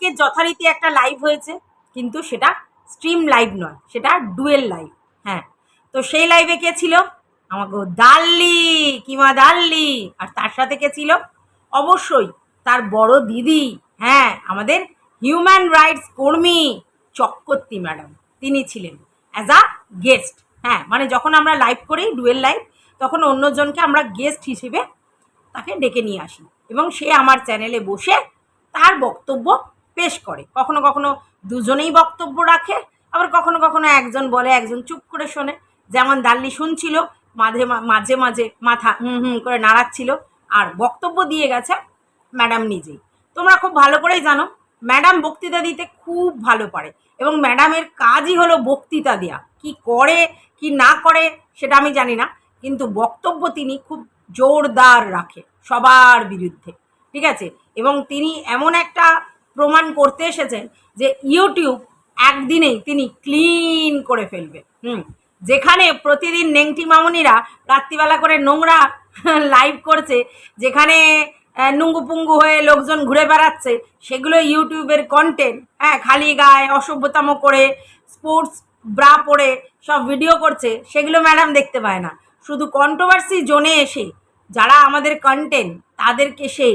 আজকে যথারীতি একটা লাইভ হয়েছে, কিন্তু সেটা স্ট্রিম লাইভ নয়, সেটা ডুয়েল লাইভ হ্যাঁ। তো সেই লাইভে কে ছিল? আমাকে দাল্লি কিমা দাল্লি আর তার সাথে কে ছিল? অবশ্যই তার বড় দিদি হ্যাঁ আমাদের হিউম্যান রাইটস কর্মী চক্রবর্তী ম্যাডাম, তিনি ছিলেন অ্যাজ আ গেস্ট হ্যাঁ। মানে যখন আমরা লাইভ করি ডুয়েল লাইভ তখন অন্যজনকে আমরা গেস্ট হিসেবে তাকে ডেকে নিয়ে আসি, এবং সে আমার চ্যানেলে বসে তার বক্তব্য পেশ করে। কখনো কখনো দুজনেই বক্তব্য রাখে, আবার কখনো কখনো একজন বলে, একজন চুপ করে শোনে। যেমন দাল্লি শুনছিল, মাঝে মাঝে মাঝে মাথা হুম হুম করে নাড়াচ্ছিল, আর বক্তব্য দিয়ে গেছে ম্যাডাম নিজেই। তোমরা খুব ভালো করেই জানো, ম্যাডাম বক্তৃতা দিতে খুব ভালো পারে এবং ম্যাডামের কাজই হলো বক্তৃতা দেওয়া কি করে, কি না করে, সেটা আমি জানি না, কিন্তু বক্তব্য তিনি খুব জোরদার রাখে সবার বিরুদ্ধে। ঠিক আছে? এবং তিনি এমন একটা প্রমাণ করতে এসেছেন যে ইউটিউব একদিনেই তিনি ক্লিন করে ফেলবে। হুম যেখানে প্রতিদিন নেংটি মামুনিরা রাত্রিবেলা করে নোংরা লাইভ করছে যেখানে আহ, নুঙ্গুপুঙ্গু হয়ে লোকজন ঘুরে বেড়াচ্ছে সেগুলো ইউটিউবের কন্টেন্ট হ্যাঁ খালি গায়ে অসভ্যতাম করে স্পোর্টস ব্রা পরে সব ভিডিও করছে সেগুলো ম্যাডাম দেখতে পায় না। শুধু কন্ট্রোভার্সি জোনে এসে যারা আমাদের কন্টেন্ট তাদেরকে সে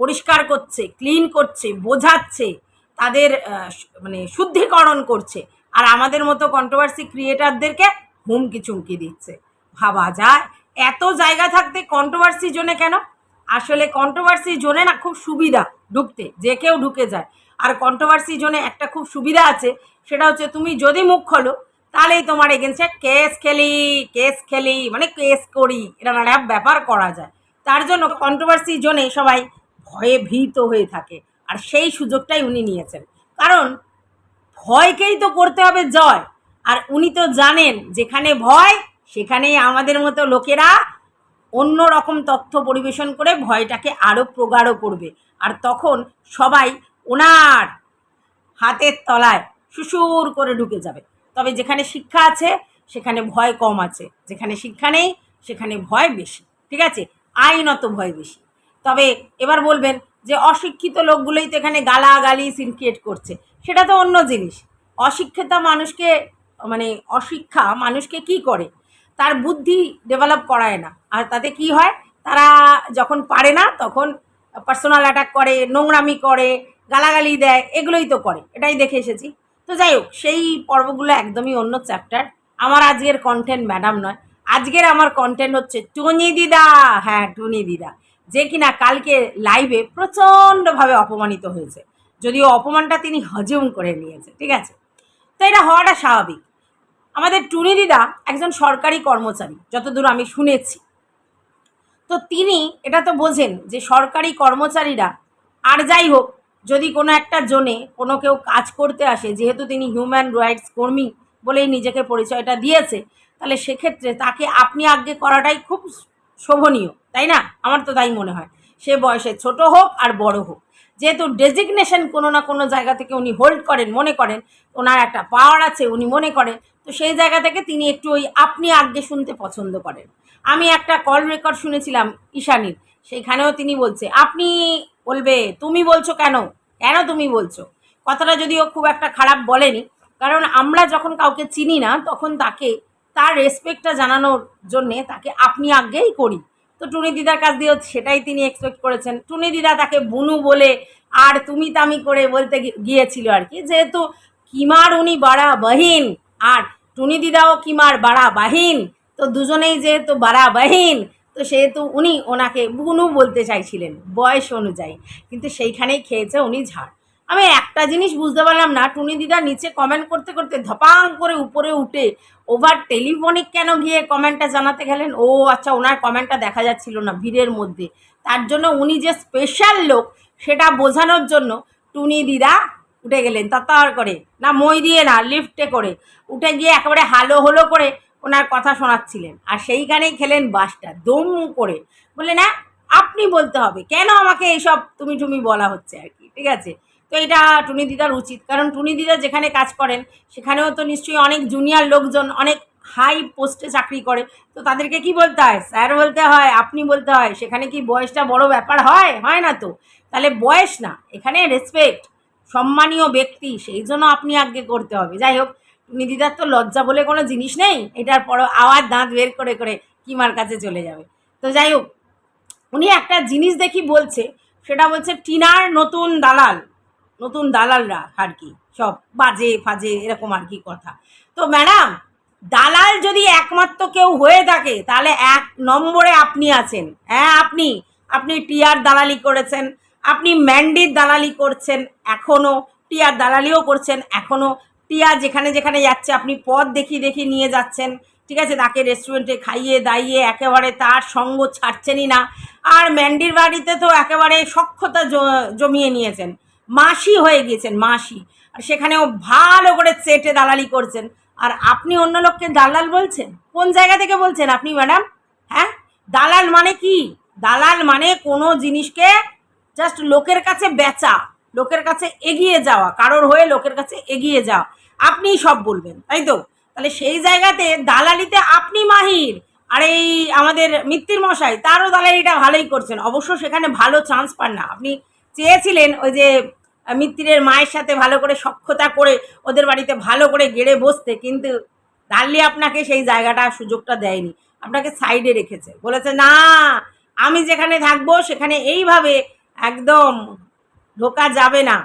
পরিষ্কার করছে ক্লিন করছে, বোঝাচ্ছে, তাদের মানে শুদ্ধিকরণ করছে। আর আমাদের মতো কন্ট্রোভার্সি ক্রিয়েটারদেরকে হুমকি চুমকি দিচ্ছে। ভাবা যায়। এত জায়গা থাকতে কন্ট্রোভার্সি জোনে কেন? আসলে কন্ট্রোভার্সি জোনে না, খুব সুবিধা ঢুকতে, যে কেউ ঢুকে যায়। আর কন্ট্রোভার্সি জোনে একটা খুব সুবিধা আছে, সেটা হচ্ছে তুমি যদি মুখ খোলো, তাহলেই তোমার এগেনস্টে কেস খেলি কেস খেলি মানে কেস করি একটা ব্যাপার করা যায়। তার জন্য কন্ট্রোভার্সি জোনে সবাই ভয়ে ভীত হয়ে থাকে। আর সেই সুযোগটাই উনি নিয়েছেন। কারণ ভয়কেই তো করতে হবে জয়। আর উনি তো জানেন, যেখানে ভয়, সেখানেই আমাদের মতো লোকেরা অন্য রকম তথ্য পরিবেশন করে ভয়টাকে আরও প্রগাঢ় করবে। আর তখন সবাই ওনার হাতের তলায় সুসুর করে ঢুকে যাবে। তবে যেখানে শিক্ষা আছে, সেখানে ভয় কম আছে। যেখানে শিক্ষা নেই, সেখানে ভয় বেশি। ঠিক আছে? আইনত ভয় বেশি। তবে এবার বলবেন যে অশিক্ষিত লোকগুলোই তো এখানে গালাগালি সিনক্রিয়েট করছে। সেটা তো অন্য জিনিস। অশিক্ষিত মানুষকে মানে অশিক্ষা মানুষকে কি করে? তার বুদ্ধি ডেভেলপ করায় না। আর তাতে কি হয়? তারা যখন পারে না, তখন পার্সোনাল অ্যাটাক করে, নোংরামি করে, গালাগালি দেয়, এগুলোই তো করে। এটাই দেখে এসেছি। তো যাই হোক, সেই পর্বগুলো একদমই অন্য চ্যাপ্টার আমার আজকের কন্টেন্ট ম্যাডাম নয়। আজকের আমার কন্টেন্ট হচ্ছে টুনি দিদা। হ্যাঁ টুনি দিদা। যে কিনা কালকে লাইভে প্রচণ্ডভাবে অপমানিত হয়েছে। যদিও অপমানটা তিনি হজম করে নিয়েছে, ঠিক আছে? তো এটা হওয়াটা স্বাভাবিক। আমাদের টুনি দিদা একজন সরকারি কর্মচারী, যতদূর আমি শুনেছি। তো তিনি, এটা তো বোঝেন যে সরকারি কর্মচারীরা, আর যাই হোক, যদি কোনো একটা জোনে কোনো কেউ কাজ করতে আসে, যেহেতু তিনি হিউম্যান রাইটস কর্মী বলেই নিজেকে পরিচয়টা দিয়েছে, তাহলে সেক্ষেত্রে তাকে আপনি আজ্ঞে করাটাই খুব শোভনীয়, তাই না? আমার তো তাই মনে হয়। সে বয়সে ছোট হোক আর বড় হোক। যেহেতু ডেজিগনেশন কোনো না কোনো জায়গা থেকে উনি হোল্ড করেন, মনে করেন, ওনার একটা পাওয়ার আছে, উনি মনে করেন, তো সেই জায়গা থেকে তিনি একটু ওই আপনি আজ্ঞে শুনতে পছন্দ করেন। আমি একটা কল রেকর্ড শুনেছিলাম ঈশানীর, সেইখানেও তিনি বলছে, আপনি বলবে, তুমি বলছো কেন? কেন তুমি বলছো? কথাটা যদিও খুব একটা খারাপ বলেনি, কারণ আমরা যখন কাউকে চিনি না, তখন তাকে তার রেসপেক্টটা জানানোর জন্যে তাকে আপনি আজ্ঞেই করি। তো টুনি দিদার কাছ দিয়েও সেটাই তিনি এক্সপেক্ট করেছেন। টুনি দিদা তাকে বুনু বলে আর তুমি তামি করে বলতে গিয়েছিল আর কি, যেহেতু কিমার উনি বাড়া বাহিন আর টুনি দিদাও কিমার বাড়া বাহিন তো দুজনেই যেহেতু বাড়া বাহিন তো সেহেতু উনি ওনাকে বুনু বলতে চাইছিলেন বয়স অনুযায়ী, কিন্তু সেইখানেই খেয়েছে উনি ঝাড়। আমি একটা জিনিস বুঝতে পারলাম না, টুনি দিদা নিচে কমেন্ট করতে করতে ধপাং করে উপরে উঠে ওভার টেলিফোনিক কেন গিয়ে কমেন্টটা জানাতে গেলেন? ও আচ্ছা ওনার কমেন্টটা দেখা যাচ্ছিল না ভিড়ের মধ্যে। তার জন্য উনি যে স্পেশাল লোক, সেটা বোঝানোর জন্য টুনি দিদা উঠে গেলেন তত্তার করে। না, মই দিয়ে না লিফটে করে। উঠে গিয়ে একেবারে হালো হলো করে ওনার কথা শোনাচ্ছিলেন। আর সেইখানেই খেলেন বাসটা, দম করে বলে না আপনি বলতে হবে। কেন আমাকে এইসব তুমি টুমি বলা হচ্ছে আর কি? ঠিক আছে? তো এটা টুনি দিদার উচিত। কারণ টুনি দিদা যেখানে কাজ করেন, সেখানেও তো নিশ্চয়ই অনেক জুনিয়র লোকজন, অনেক হাই পোস্টে চাকরি করে। তো তাদেরকে কি বলতে হয়? স্যার বলতে হয়, আপনি বলতে হয়, সেখানে কি বয়সটা বড় ব্যাপার হয়? হয় না তো। তাহলে বয়স না, এখানে রেসপেক্ট সম্মানীয় ব্যক্তি, সেই জন্য আপনি আগে করতে হবে। যাই হোক নিদিদার তো লজ্জা বলে কোনো জিনিস নেই, এটার পর আবার দাঁত বের করে করে কিমার কাছে চলে যাবে। তো যাই হোক, উনি একটা জিনিস দেখি বলছে, সেটা বলছে টিনার নতুন দালাল। নতুন দালালরা আর কি, সব বাজে ফাজে এরকম আর কি কথা। তো ম্যাডাম, দালাল যদি একমাত্র কেউ হয়ে থাকে, তাহলে এক নম্বরে আপনি আছেন। হ্যাঁ আপনি আপনি টিয়ার দালালি করেছেন, আপনি ম্যান্ডির দালালি করছেন এখনও টিয়ার দালালিও করছেন এখনও টিয়া যেখানে যেখানে যাচ্ছে, আপনি পথ দেখিয়ে দেখিয়ে নিয়ে যাচ্ছেন। ঠিক আছে, তাকে রেস্টুরেন্টে খাইয়ে দাইয়ে একেবারে তার সঙ্গ ছাড়ছেনই না। আর ম্যান্ডির বাড়িতে তো একেবারে সক্ষতা জমিয়ে নিয়েছেন। মাসি হয়ে গিয়েছেন, মাসি। আর সেখানেও ভালো করে চেটে দালালি করছেন। আর আপনি অন্য লোককে দালাল বলছেন? কোন জায়গা থেকে বলছেন আপনি, ম্যাডাম? হ্যাঁ? দালাল মানে কি? দালাল মানে কোনো জিনিসকে জাস্ট লোকের কাছে বেচা, লোকের কাছে এগিয়ে যাওয়া, কারোর হয়ে লোকের কাছে এগিয়ে যাওয়া। আপনিই সব বলবেন, তাই তো? তাহলে সেই জায়গাতে দালালিতে আপনি মাহির। আর এই আমাদের মিত্তির মশাই, তারও দালালিটা ভালোই করছেন। অবশ্য সেখানে ভালো চান্স পান না। আপনি চেয়েছিলেন ওই যে আহ, মিত্তিরের মায়ের সাথে ভালো করে সক্ষতা করে ওদের বাড়িতে ভালো করে গেড়ে বসতে কিন্তু দাল্লি আপনাকে সেই জায়গাটা সুযোগটা দেয়নি। আপনাকে সাইডে রেখেছে। বলেছে না আমি যেখানে থাকব সেখানে এইভাবে একদম ঢোকা যাবে না।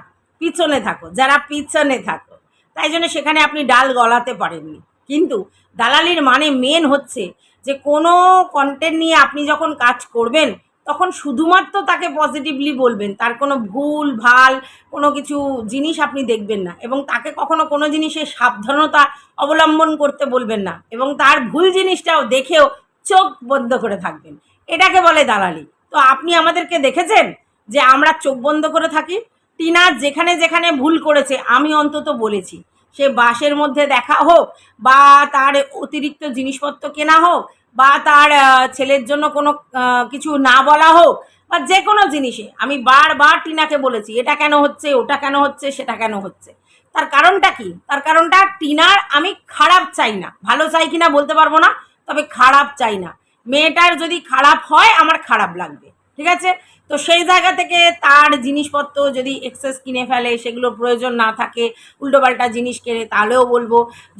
পিছনে থাকো যারা পিছনে থাকো। তাই জন্য সেখানে আপনি ডাল গলাতে পারেননি। কিন্তু দালালির মানে মেন হচ্ছে যে কোনো কন্টেন্ট নিয়ে আপনি যখন কাজ করবেন তখন শুধুমাত্র তাকে পজিটিভলি বলবেন। তার কোনো ভুল, ভালো, কোনো কিছু জিনিস আপনি দেখবেন না এবং তাকে কখনো কোনো জিনিসে সাবধানতা অবলম্বন করতে বলবেন না এবং তার ভুল জিনিসটাও দেখেও চোখ বন্ধ করে থাকবেন। এটাকে বলে দালালি। তো আপনি আমাদেরকে দেখেছেন যে আমরা চোখ বন্ধ করে থাকি? টিনা যেখানে যেখানে ভুল করেছে, আমি অন্তত বলেছি। সে বাসের মধ্যে দেখা হোক বা তার অতিরিক্ত জিনিসপত্র কেনা হোক বা তার ছেলের জন্য কোনো কিছু না বলা হোক বা যে কোনো জিনিসে। আমি বারবার টিনাকে বলেছি, এটা কেন হচ্ছে, ওটা কেন হচ্ছে, সেটা কেন হচ্ছে? তার কারণটা কি? তার কারণটা টিনার আমি খারাপ চাই না। ভালো চাই কিনা বলতে পারব না, তবে খারাপ চাই না। মেয়েটার যদি খারাপ হয়, আমার খারাপ লাগবে, ঠিক আছে? তো সেই জায়গা থেকে তার জিনিসপত্র যদি এক্সেস কিনে ফেলে, সেগুলো প্রয়োজন না থাকে, উল্টোপাল্টা জিনিস কেনে, তাহলেও বলব।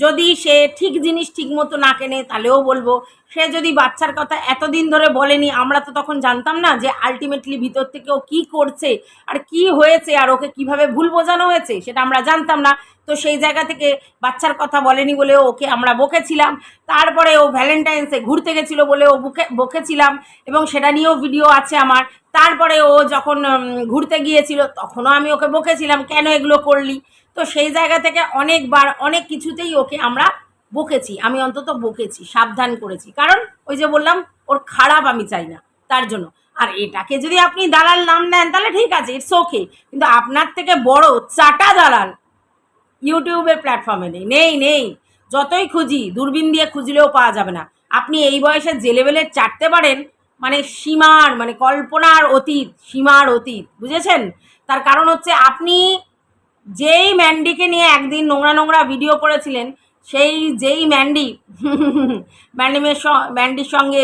যদি সে ঠিক জিনিস ঠিক মতো না কেনে, তাহলেও বলব। সে যদি বাচ্চার কথা এতদিন ধরে বলেনি, আমরা তো তখন জানতাম না যে আলটিমেটলি ভিতর থেকে ও কী করছে, আর কি হয়েছে, আর ওকে কীভাবে ভুল বোঝানো হয়েছে, সেটা আমরা জানতাম না। তো সেই জায়গা থেকে বাচ্চার কথা বলেনি বলে ওকে আমরা বকেছিলাম। তারপরে ও ভ্যালেন্টাইন্সে ঘুরতে গেছিল বলে ও বুকে, বকেছিলাম, এবং সেটা নিয়েও ভিডিও আছে আমার। তারপরে ও যখন ঘুরতে গিয়েছিল, তখনও আমি ওকে বকেছিলাম, কেন এগুলো করলি? তো সেই জায়গা থেকে অনেকবার, অনেক কিছুতেই ওকে আমরা বকেছি, আমি অন্তত বকেছি, সাবধান করেছি। কারণ ওই যে বললাম, ওর খারাপ আমি চাই না, তার জন্য। আর এটাকে যদি আপনি দালাল নাম নেন তাহলে ঠিক আছে ইটস ওকে কিন্তু আপনার থেকে বড় চাটা দালাল ইউটিউবের প্ল্যাটফর্মে নেই নেই নেই। যতই খুঁজি, দূরবীন দিয়ে খুঁজলেও পাওয়া যাবে না। আপনি এই বয়সে যে চাটতে পারেন মানে সীমার মানে কল্পনার অতীত, সীমার অতীত, বুঝেছেন? তার কারণ হচ্ছে আপনি যেই ম্যান্ডিকে নিয়ে একদিন নোংরা নোংরা ভিডিও করেছিলেন সেই যেই ম্যান্ডি ম্যান্ডিমের ম্যান্ডির সঙ্গে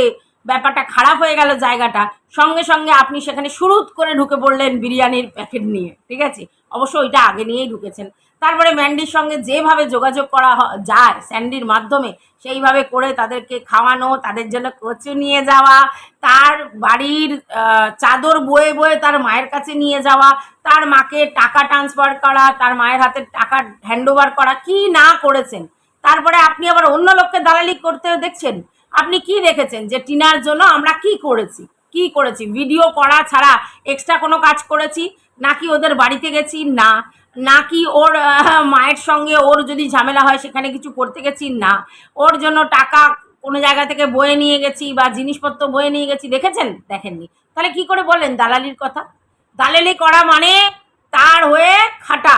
ব্যাপারটা খারাপ হয়ে গেল জায়গাটা, সঙ্গে সঙ্গে আপনি সেখানে শুরুত করে ঢুকে পড়লেন বিরিয়ানির প্যাকেট নিয়ে, ঠিক আছে? অবশ্য ওইটা আগে নিয়েই ঢুকেছেন। তারপরে ম্যান্ডির সঙ্গে যেভাবে যোগাযোগ করা যায় স্যান্ডির মাধ্যমে, সেইভাবে করে তাদেরকে খাওয়ানো, তাদের জন্য কচু নিয়ে যাওয়া, তার বাড়ির চাদর বয়ে বয়ে তার মায়ের কাছে নিয়ে যাওয়া, তার মাকে টাকা ট্রান্সফার করা, তার মায়ের হাতে টাকা হ্যান্ডওভার করা, কি না করেছেন? তারপরে আপনি আবার অন্য লোককে দালালি করতে দেখছেন। আপনি কি দেখেছেন যে টিনার জন্য আমরা কি করেছি? কি করেছি? ভিডিও করা ছাড়া এক্সট্রা কোনো কাজ করেছি? নাকি ওদের বাড়িতে গেছি? না। নাকি ওর মায়ের সঙ্গে ওর যদি ঝামেলা হয় সেখানে কিছু করতে গেছি? না। ওর জন্য টাকা কোনো জায়গা থেকে বয়ে নিয়ে গেছি বা জিনিসপত্র বয়ে নিয়ে গেছি। দেখেছেন? দেখেননি। তাহলে কি করে বলেন দালালির কথা? দালালি করা মানে তার হয়ে খাটা।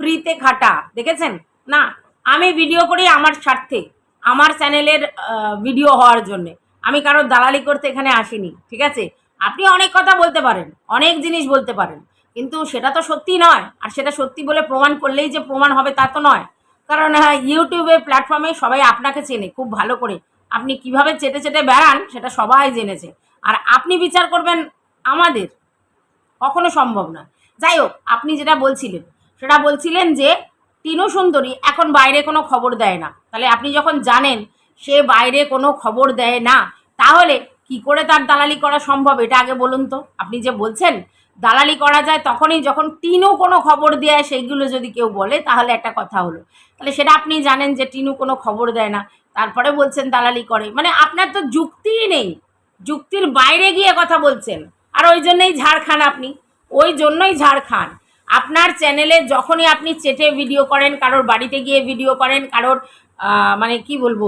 ফ্রিতে খাটা। দেখেছেন? না। আমি ভিডিও করি আমার স্বার্থে, আমার চ্যানেলের ভিডিও হওয়ার জন্যে। আমি কারোর দালালি করতে এখানে আসিনি, ঠিক আছে? আপনি অনেক কথা বলতে পারেন, অনেক জিনিস বলতে পারেন, কিন্তু সেটা তো সত্যি নয়, আর সেটা সত্যি বলে প্রমাণ করলেই যে প্রমাণ হবে তা তো নয়। কারণ ইউটিউবের প্ল্যাটফর্মে সবাই আপনাকে চেনে, খুব ভালো করে। আপনি কীভাবে চেটে চেটে বেড়ান, সেটা সবাই জেনেছে। আর আপনি বিচার করবেন আমাদের, কখনো সম্ভব না। যাই হোক, আপনি যেটা বলছিলেন, সেটা বলছিলেন যে টিনু সুন্দরী, এখন বাইরে কোনো খবর দেয় না। তাহলে আপনি যখন জানেন সে বাইরে কোনো খবর দেয় না, তাহলে কি করে তার দালালি করা সম্ভব? এটা আগে বলুন তো। আপনি যে বলছেন, দালালি করা যায় তখনই যখন টিনু কোনো খবর দেয়, সেইগুলো যদি কেউ বলে, তাহলে একটা কথা হলো। তাহলে সেটা আপনি জানেন যে টিনু কোনো খবর দেয় না, তারপরে বলছেন দালালি করে। মানে আপনার তো যুক্তিই নেই। যুক্তির বাইরে গিয়ে কথা বলছেন। আর ওই জন্যই ঝাড় খান আপনি। ওই জন্যই ঝাড় খান আপনার চ্যানেলে যখনই আপনি চেটে ভিডিও করেন, কারোর বাড়িতে গিয়ে ভিডিও করেন, কারোর মানে কি বলব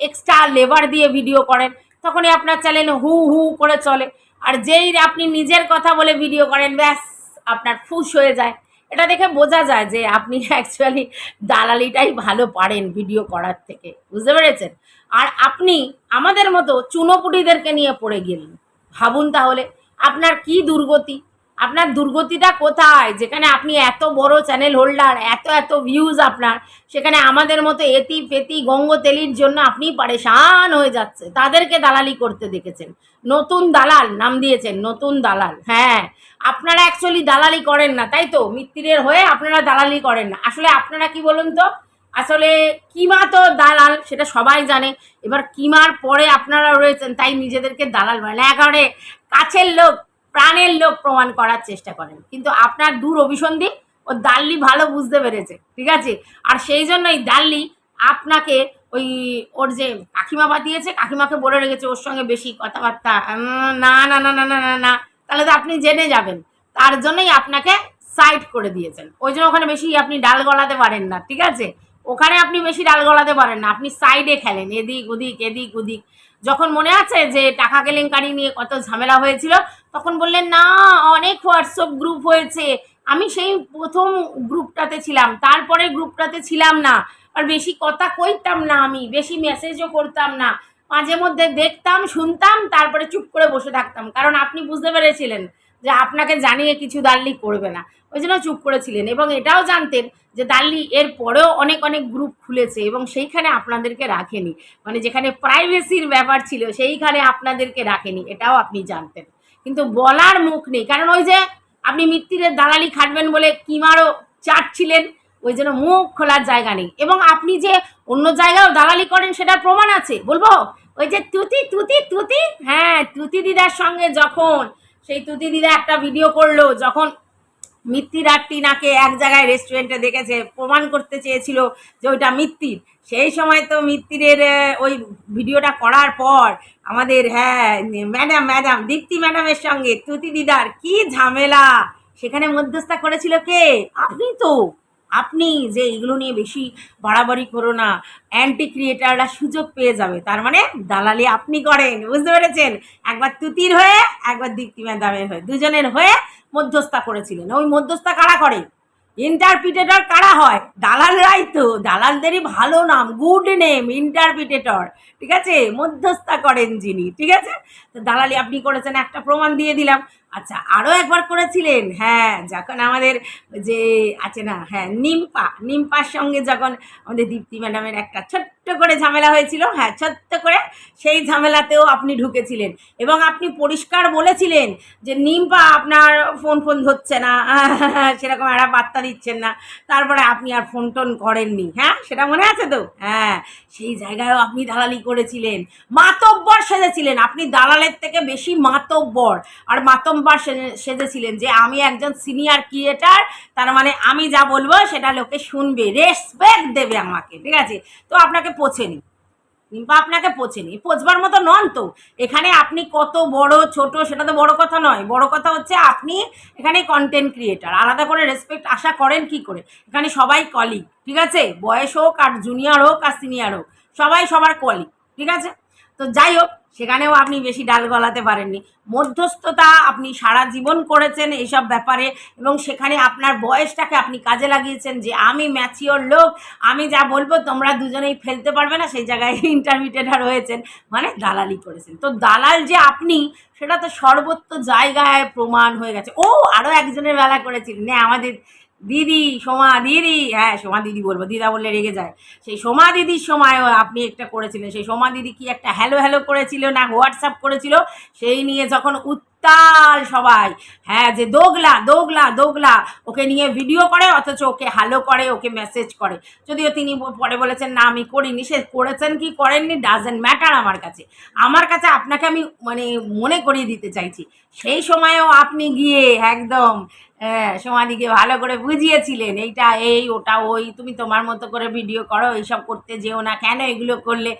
এক্সট্রা লেবার দিয়ে ভিডিও করেন, তখনই আপনার চ্যানেল হু হু করে চলে। আর যেই আপনি নিজের কথা বলে ভিডিও করেন, ব্যাস, আপনার ফুস হয়ে যায়। এটা দেখে বোঝা যায় যে আপনি অ্যাকচুয়ালি দালালিটাই ভালো পারেন ভিডিও করার থেকে। বুঝতে পেরেছেন? আর আপনি আমাদের মতো চুনোপুটিদেরকে নিয়ে পড়ে গেলেন। ভাবুন তাহলে, আপনার কি দুর্গতি? আপনার দুর্গতিটা কোথায়? যেখানে আপনি এত বড় চ্যানেল হোল্ডার এত এত ভিউজ আপনার, সেখানে আমাদের মতো এতি পেতি গঙ্গতেলির জন্য আপনি পারেশান হয়ে যাচ্ছে। তাদেরকে দালালি করতে দেখেছেন। নতুন দালাল, নাম দিয়েছেন, নতুন দালাল। হ্যাঁ আপনারা অ্যাকচুয়ালি দালালি করেন না, তাই তো? মিত্তিরের হয়ে আপনারা দালালি করেন না। আসলে আপনারা কি বলুন তো? আসলে কিমা তো দালাল, সেটা সবাই জানে। এবার কিমার পরে আপনারা রয়েছেন, তাই নিজেদেরকে দালাল বলেন একেবারে কাছের লোক প্রাণের লোক প্রমাণ করার চেষ্টা করেন। কিন্তু আপনার দূর অভিসন্ধি ও দাল্লি ভালো বুঝতে পেরেছে, ঠিক আছে? আর সেই জন্যই দাল্লি আপনাকে ওই ওর যে কাকিমা পাঠিয়েছে, কাকিমাকে বলে রেখেছে ওর সঙ্গে বেশি কথাবার্তা। না না না না না না না, তাহলে তো আপনি জেনে যাবেন। তার জন্যই আপনাকে সাইড করে দিয়েছেন। ওই জন্য ওখানে বেশি আপনি ডাল গলাতে পারেন না, ঠিক আছে? ওখানে আপনি বেশি ডাল গলাতে পারেন না, আপনি সাইডে খেলেন, এদিক, ওদিক এদিক, ওদিক। যখন মনে আছে যে টাকা কেলেঙ্কারি নিয়ে কত ঝামেলা হয়েছিল, তখন বললেন, না, অনেক হোয়াটসঅ্যাপ গ্রুপ হয়েছে। আমি সেই প্রথম গ্রুপটাতে ছিলাম, তারপরে গ্রুপটাতে ছিলাম না। আর বেশি কথা কইতাম না আমি, বেশি মেসেজও করতাম না। মাঝে মধ্যে দেখতাম, শুনতাম, তারপরে চুপ করে বসে থাকতাম। কারণ আপনি বুঝতে পেরেছিলেন যে আপনাকে জানিয়ে কিছু দাল্লি করবে না। ওই জন্য চুপ করেছিলেন এবং এটাও জানতেন যে দাল্লি এর পরেও অনেক অনেক গ্রুপ খুলেছে এবং সেইখানে আপনাদেরকে রাখেনি। মানে যেখানে প্রাইভেসির ব্যাপার ছিল সেইখানে আপনাদেরকে রাখেনি, এটাও আপনি জানতেন। কিন্তু বলার মুখ নেই। কারণ ওই যে আপনি মিত্তিরের দালালি খাটবেন বলে কিমারও চাটছিলেন, ওই জন্য মুখ খোলার জায়গা নেই। এবং আপনি যে অন্য জায়গায়ও দালালি করেন সেটার প্রমাণ আছে। বলব? ওই যে তুতি তুতি তুতি হ্যাঁ তুতি দিদার সঙ্গে যখন সেই তুতি দিদা একটা ভিডিও করল যখন মিত্তির আর টিনাকে এক জায়গায় রেস্টুরেন্টে দেখেছে, প্রমাণ করতে চেয়েছিল যে ওইটা মিত্তির। সেই সময় তো মিত্তিরের ওই ভিডিওটা করার পর আমাদের হ্যাঁ ম্যাডাম ম্যাডাম দীপ্তি ম্যাডামের সঙ্গে তুতি দিদার কি ঝামেলা? সেখানে মধ্যস্থা করেছিল কে? আপনি তো। আপনি যে এগুলো নিয়ে বেশি বাড়াবাড়ি করো না অ্যান্টি ক্রিয়েটাররা সুযোগ পেয়ে যাবে। তার মানে দালালি আপনি করেন, বুঝতে পেরেছেন? একবার তুতির হয়ে, একবার দীপ্তি ম্যাডামের হয়ে। দুজনের হয়ে মধ্যস্থা করেছিলেন। ওই মধ্যস্থা কারা করে? ইন্টারপ্রিটেটর কারা হয়? দালালরাই তো। দালালদেরই ভালো নাম গুড নেম ইন্টারপ্রিটেটর ঠিক আছে? মধ্যস্থা করেন যিনি। ঠিক আছে? তো দালালি আপনি করেছেন, একটা প্রমাণ দিয়ে দিলাম। আচ্ছা আরও একবার করেছিলেন? হ্যাঁ যখন আমাদের যে আছে না হ্যাঁ নিম্পা, নিম্পার সঙ্গে যখন আমাদের দীপ্তি ম্যাডামের একটা ছোট্ট করে ঝামেলা হয়েছিল হ্যাঁ ছোট্ট করে সেই ঝামেলাতেও আপনি ঢুকেছিলেন। এবং আপনি পরিষ্কার বলেছিলেন যে, নিম্পা, আপনার ফোন ফোন ধরছে না, সেরকম একটা বার্তা দিচ্ছেন না। তারপরে আপনি আর ফোন টোন করেননি হ্যাঁ সেটা মনে আছে তো? হ্যাঁ সেই জায়গায়ও আপনি দালালি করেছিলেন, মাতব্বর সেজেছিলেন। আপনি দালালের থেকে বেশি মাতব্বর। আর মাতব্বর সেজে- সেজেছিলেন যে আমি একজন সিনিয়র ক্রিয়েটার তার মানে আমি যা বলব সেটা লোকে শুনবে। রেসপেক্ট দেবে আমাকে, ঠিক আছে? তো আপনাকে পোছেনি কিংবা আপনাকে পোছেনি পোচবার মতো নন তো। এখানে আপনি কত বড়, ছোট, সেটা তো বড় কথা নয়। বড় কথা হচ্ছে আপনি এখানে কন্টেন্ট ক্রিয়েটার আলাদা করে রেসপেক্ট আশা করেন কি করে? এখানে সবাই কলিগ ঠিক আছে? বয়স হোক আর জুনিয়র হোক আর সিনিয়র হোক, সবাই সবার কলিগ ঠিক আছে? তো যাই হোক সেখানেও আপনি বেশি ডাল গলাতে পারেননি। মধ্যস্থতা আপনি সারা জীবন করেছেন এইসব ব্যাপারে এবং সেখানে আপনার বয়সটাকে আপনি কাজে লাগিয়েছেন যে আমি ম্যাচিওর লোক, আমি যা বলব তোমরা দুজনেই ফেলতে পারবে না, সেই জায়গায় ইন্টারমিডিয়েটার হয়েছেন মানে দালালি করেছেন। তো দালাল যে আপনি, সেটা তো সর্বত্র জায়গায় প্রমাণ হয়ে গেছে। ও আরও একজনের বেলা করেছিলেন আমাদের দিদি, সোমা দিদি হ্যাঁ সোমা দিদি বলব, দিদা বললে রেগে যায়। সেই সোমা দিদির সময়ও আপনি একটা করেছিলেন, সেই সোমা দিদি কি একটা হ্যালো হ্যালো করেছিল না হোয়াটসঅ্যাপ করেছিল? সেই নিয়ে যখন উত্তাল সবাই হ্যাঁ যে দোগলা দোগলা দোগলা, ওকে নিয়ে ভিডিও করে, অথচ ওকে হ্যালো করে, ওকে মেসেজ করে। যদিও তিনি পরে বলেছেন, না, আমি করিনি। সে করেছেন কি, করেননি ডাজেন্ট ম্যাটার আমার কাছে। আমার কাছে আপনাকে আমি মানে মনে করিয়ে দিতে চাইছি। সেই সময়েও আপনি গিয়ে একদম হ্যাঁ সোমাদিকে ভালো করে বুঝিয়েছিলেন, এইটা এই, ওটা ওই, তুমি তোমার মতো করে ভিডিও করো, এইসব করতে যেও না কেন? এগুলো করলে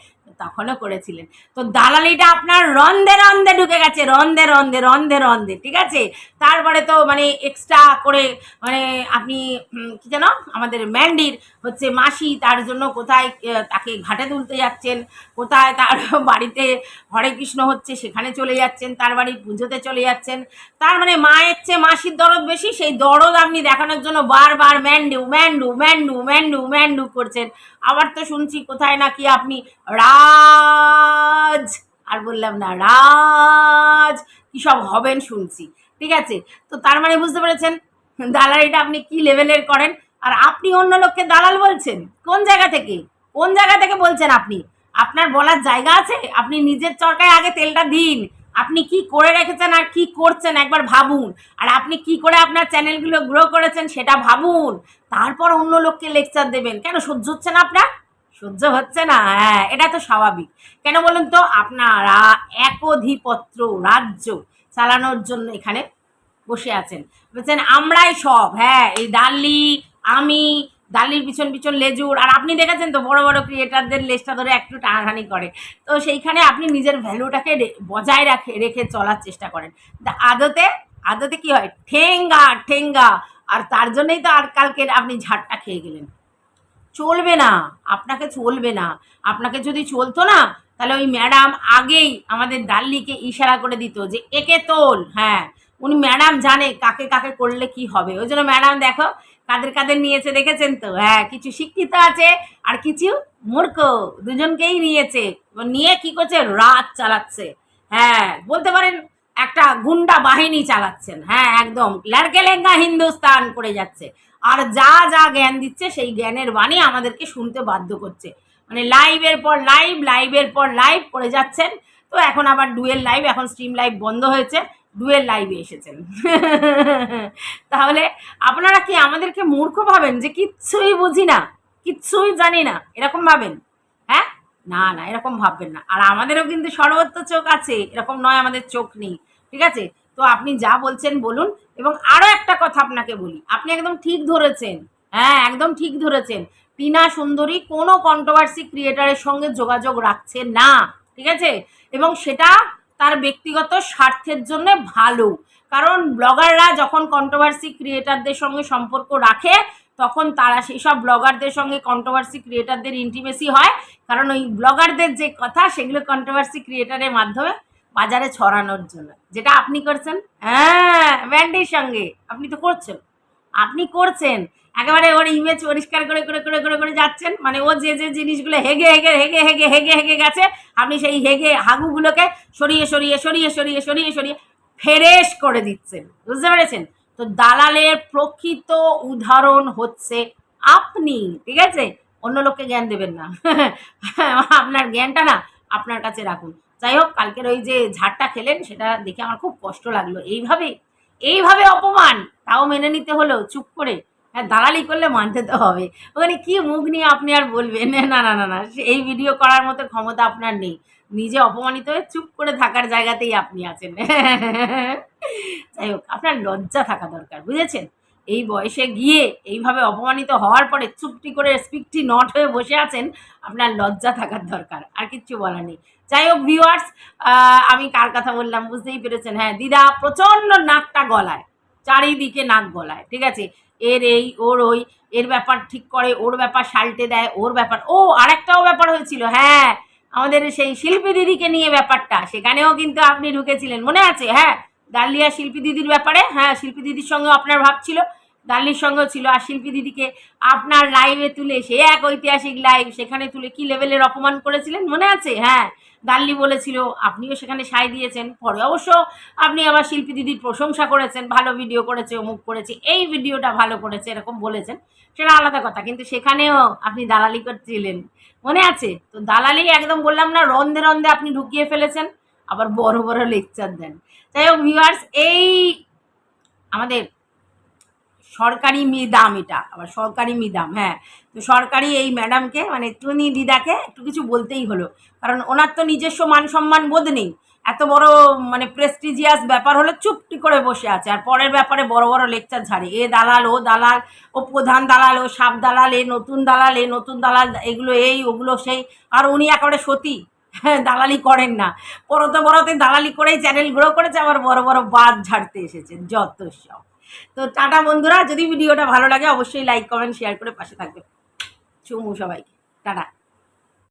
তখনও করেছিলেন। তো দালালিটা আপনার রন্ধে রন্ধে ঢুকে গেছে, রন্ধে রন্ধে রন্ধে রন্ধে, ঠিক আছে? তারপরে তো মানে এক্সট্রা করে মানে আপনি কি যেন, আমাদের ম্যান্ডির হচ্ছে মাসি তার জন্য কোথায় তাকে ঘাটে তুলতে যাচ্ছেন, কোথায় তার বাড়িতে হরে কৃষ্ণ হচ্ছে সেখানে চলে যাচ্ছেন, তার বাড়ির পুজোতে চলে যাচ্ছেন। তার মানে মায়ের চেয়ে মাসির দরদ বেশি, সেই দরদ আপনি দেখানোর জন্য বারবার ম্যান্ডু ম্যান্ডু ম্যান্ডু ম্যান্ডু ম্যান্ডু করছেন। আবার তো শুনছি কোথায় নাকি আপনি রাজ, আর বললাম না, রাজ, কি সব হবেন শুনছি, ঠিক আছে? তো তার মানে বুঝতে পেরেছেন? দালালিটা আপনি কি লেভেলের করেন? আর আপনি অন্য লোককে দালাল বলছেন? কোন জায়গা থেকে? কোন জায়গা থেকে বলছেন আপনি? আপনার বলার জায়গা আছে? আপনি নিজের চরকায় আগে তেলটা দিন। আপনি কি করে রেখেছেন আর কি করছেন একবার ভাবুন। আর আপনি কি করে আপনার চ্যানেলগুলো গ্রো করেছেন সেটা ভাবুন। তারপর অন্য লোককে লেকচার দেবেন। কেন সহ্য হচ্ছে না আপনার? সহ্য হচ্ছে না হ্যাঁ এটা তো স্বাভাবিক। কেন বলুন তো, আপনারা একধিপত্র রাজ্য চালানোর জন্য এখানে বসে আছেন। বলছেন, আমরাই সব হ্যাঁ এই ডাল্লি আমি ডাল্লির পিছন পিছন লেজুর, আর আপনি দেখেছেন তো বড় বড় ক্রিয়েটারদের লেজটা ধরে একটু টানাটানি করে। তো সেইখানে আপনি নিজের ভ্যালুটাকে বজায় রাখে, রেখে চলার চেষ্টা করেন। আদতে আদতে কি হয়? ঠেঙ্গা ঠেঙ্গা। আর তার জন্যই তো আর কালকে আপনি ঝাড়টা খেয়ে গেলেন। চলবে না, আপনাকে চলবে না। আপনাকে যদি চলতো না, তাহলে ওই ম্যাডাম আগেই আমাদের দাল্লিকে ইশারা করে দিত যে, একে তোল। হ্যাঁ উনি ম্যাডাম জানে কাকে কাকে করলে কি হবে। ওই জন্য ম্যাডাম দেখো কাদের কাদের নিয়েছে দেখেছেন তো? হ্যাঁ কিছু শিক্ষিত আছে আর কিছু মূর্খ। দুজনকেই নিয়েছে। নিয়ে কি করছে? রাত চালাচ্ছে। হ্যাঁ বলতে পারেন একটা গুন্ডা বাহিনী চালাচ্ছেন। হ্যাঁ একদম। লেরকে লেঙ্গা হিন্দুস্তান করে যাচ্ছে। আর যা যা জ্ঞান দিচ্ছে, সেই জ্ঞানের বাণী আমাদেরকে শুনতে বাধ্য করছে। মানে লাইভের পর লাইভ, লাইভের পর লাইভ করে যাচ্ছেন। তো এখন আবার ডুয়েল লাইভ, এখন স্ট্রিম লাইভ বন্ধ হয়েছে। ডুয়েল লাইভে এসেছেন। তাহলে আপনারা কি আমাদেরকে মূর্খ ভাবেন যে কিচ্ছুই বুঝি না? কিচ্ছুই জানি না। এরকম ভাবেন? হ্যাঁ? না না, এরকম ভাববেন না। আর আমাদেরও কিন্তু সর্বত্র চোখ আছে। এরকম নয়, আমাদের চোখ নেই। ঠিক আছে? তো আপনি যা বলছেন বলুন। এবং আরও একটা কথা আপনাকে বলি। আপনি একদম ঠিক ধরেছেন। হ্যাঁ একদম ঠিক ধরেছেন। টিনা সুন্দরী কোনো কন্ট্রোভার্সি ক্রিয়েটারের সঙ্গে যোগাযোগ রাখছে না। ঠিক আছে? এবং সেটা তার ব্যক্তিগত স্বার্থের জন্য ভালো। কারণ ব্লগাররা যখন কন্ট্রোভার্সি ক্রিয়েটারদের সঙ্গে সম্পর্ক রাখে, তখন তারা সেই সব ব্লগারদের সঙ্গে কন্ট্রোভার্সি ক্রিয়েটারদের ইন্টিমেসি হয়। কারণ ওই ব্লগারদের যে কথা, সেগুলো কন্ট্রোভার্সি ক্রিয়েটারের মাধ্যমে বাজারে ছড়ানোর জন্য। যেটা আপনি করছেন? হ্যাঁ ব্যান্ডের সঙ্গে। আপনি তো করছেন। আপনি করছেন। একেবারে ওর ইমেজ পরিষ্কার করে করে করে করে করে যাচ্ছেন। মানে ও যে যে জিনিসগুলো হেগে হেগে হেগে হেগে হেগে হেগে গেছে, আপনি সেই হেগে হাগুগুলোকে সরিয়ে সরিয়ে সরিয়ে সরিয়ে সরিয়ে সরিয়ে ফেরেশ করে দিচ্ছেন। বুঝতে পেরেছেন? তো দালালের প্রকৃত উদাহরণ হচ্ছে আপনি, ঠিক আছে? অন্য লোককে জ্ঞান দেবেন না। আপনার জ্ঞানটা না আপনার কাছে রাখুন। যাই হোক, কালকের ওই যে ঝাড়টা খেলেন, সেটা দেখে আমার খুব কষ্ট লাগল। এইভাবে এইভাবে অপমান, তাও মেনে নিতে হলো, চুপ করে। হ্যাঁ দালালি করলে মানতে তো হবে। ওখানে কি মুখ নিয়ে আপনি আর বলবেন? না না না না এই ভিডিও করার মতো ক্ষমতা আপনার নেই। নিজে অপমানিত হয়ে চুপ করে থাকার জায়গাতেই আপনি আছেন। যাই হোক, আপনার লজ্জা থাকা দরকার, বুঝেছেন? এই বয়সে গিয়ে এইভাবে অপমানিত হওয়ার পরে চুপটি করে স্পিকটি নট হয়ে বসে আছেন, আপনার লজ্জা থাকার দরকার, আর কিচ্ছু বলার নেই। যাই হোক ভিউয়ার্স আমি কার কথা বললাম বুঝতেই পেরেছেন। হ্যাঁ দিদা প্রচণ্ড নাকটা গলায়, চারিদিকে নাক গলায়, ঠিক আছে? এর এই, ওর ওই, এর ব্যাপার ঠিক করে, ওর ব্যাপার সাল্টে দেয়, ওর ব্যাপার। ও, আরেকটাও ব্যাপার হয়েছিল হ্যাঁ আমাদের সেই শিল্পী দিদিকে নিয়ে ব্যাপারটা, সেখানেও কিন্তু আপনি ঢুকেছিলেন, মনে আছে? হ্যাঁ ডালিয়া শিল্পী দিদির ব্যাপারে হ্যাঁ শিল্পী দিদির সঙ্গে আপনার ভাব ছিল ডাল্লির সঙ্গেও ছিল, আর শিল্পী দিদিকে আপনার লাইভে তুলে, সে এক ঐতিহাসিক লাইভ সেখানে তুলে কি লেভেলের অপমান করেছিলেন, মনে আছে? হ্যাঁ ডাল্লি বলেছিল, আপনিও সেখানে সায় দিয়েছেন। পরে অবশ্য আপনি আবার শিল্পী দিদির প্রশংসা করেছেন, ভালো ভিডিও করেছে, অমুক করেছে, এই ভিডিওটা ভালো করেছে, এরকম বলেছেন। সেটা আলাদা কথা, কিন্তু সেখানেও আপনি দালালি করছিলেন। মনে আছে? তো দালালি একদম বললাম না, রন্ধে রন্ধে আপনি ঢুকিয়ে ফেলেছেন, আবার বড় বড় লেকচার দেন। যাই হোক ভিউয়ার্স এই আমাদের সরকারি মিদাম এটা, আবার সরকারি মিদাম হ্যাঁ। তো সরকারি এই ম্যাডামকে মানে টুনি দিদাকে একটু কিছু বলতেই হলো, কারণ ওনার তো নিজস্ব মান সম্মান বোধ নেই। এত বড় মানে প্রেস্টিজিয়াস ব্যাপার হলে চুপটি করে বসে আছে, আর পরের ব্যাপারে বড় বড় লেকচার ঝাড়ে এ দালাল, ও দালাল, ও প্রধান দালাল, ও সাপ দালাল, এ নতুন দালাল, এ নতুন দালাল, এগুলো এই, ওগুলো সেই, আর উনি একেবারে সতী। হ্যাঁ দালালি করেন না। পরতে বড়তে দালালি করেই চ্যানেল গ্রো করেছে, আবার বড় বড় বাদ ঝাড়তে এসেছে, যত সব। তো টাটা বন্ধুরা, যদি ভিডিওটা ভালো লাগে, অবশ্যই লাইক কমেন্ট শেয়ার করে পাশে থাকবে চুমু সবাইকে। টাটা।